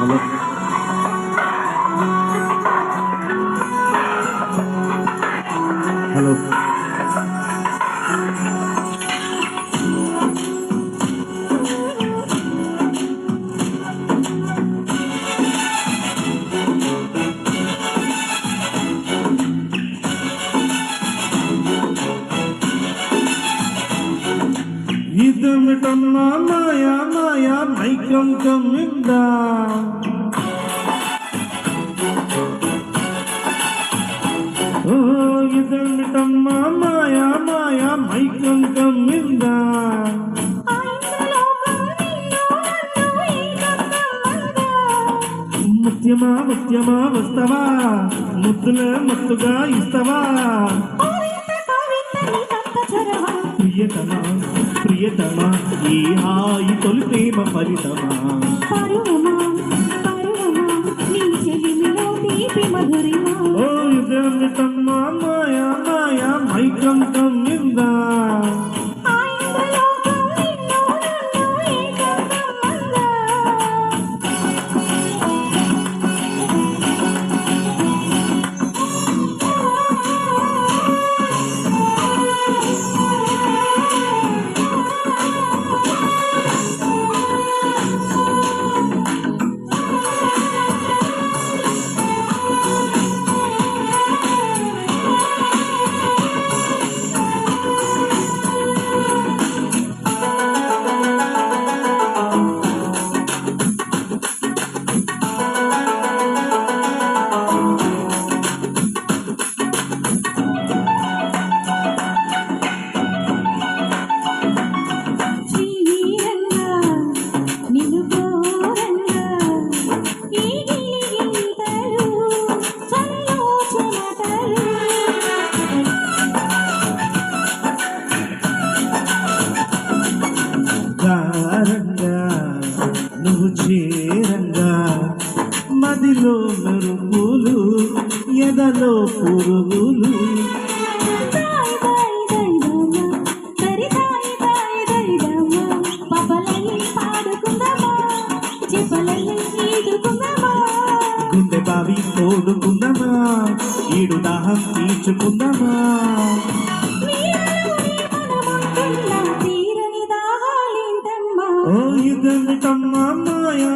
Hello इदम टम्मा माया మాయా మైకం కమ్మిందా? ముత్యమా ముత్యమా వస్తవా? ముద్దుల మత్తుగా ఇస్తవా? ప్రియతమా ప్రియతమా ఈ హాయి తొలి ప్రేమ ఫలితమా? పపలై పాడుకుందామా చెప్పలై ఈదుకుందామా గుండె బావి తోడుకుందామా? ఈడు దాహం తీర్చుకుందామా? ఓ ఇదమిటమ్మా మాయా మాయా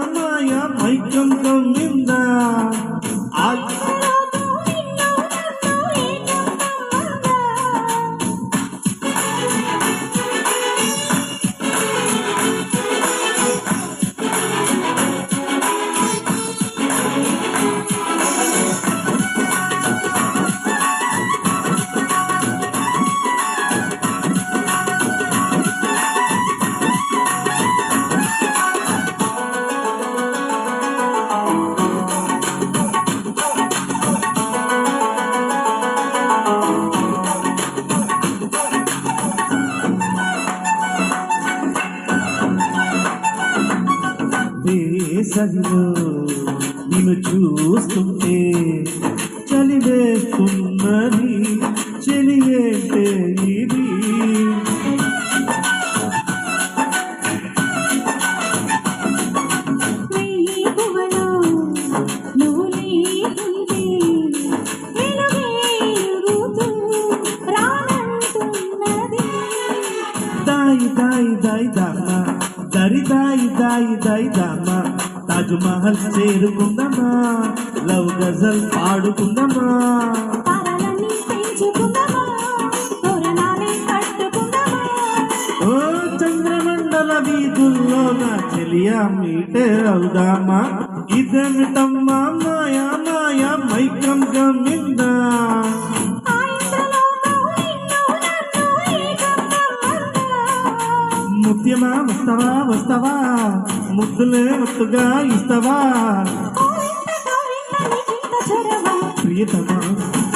వేసవిలో నిన్ను చూస్తుంటే ఇది పువ్వులో నువ్వు లేకుంటే వెలుగేరుగుతూ రానంటున్నది. దాయి దాయి దాయి దామ. దరి దాయి దాయి దాయి దామ. తాజ్ మహల్ చేరుకుందామా? లవ్ గజల్ పాడుకుందామా? ఓ చంద్రమండల వీధుల్లో నా చెలియా మీటే అవుదామా? ఇదమిటమ్మా మాయా మాయా మైకం గమ్మిందా ముత్యమా వస్తవా వస్తవా? ముద్దులే మత్తుగా ఇస్తవా? ప్రియతమా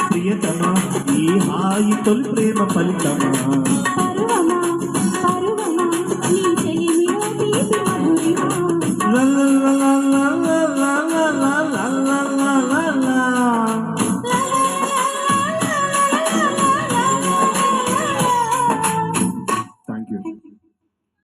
ప్రియతమా ఈ హాయి తొలి ప్రేమ ఫలితమా?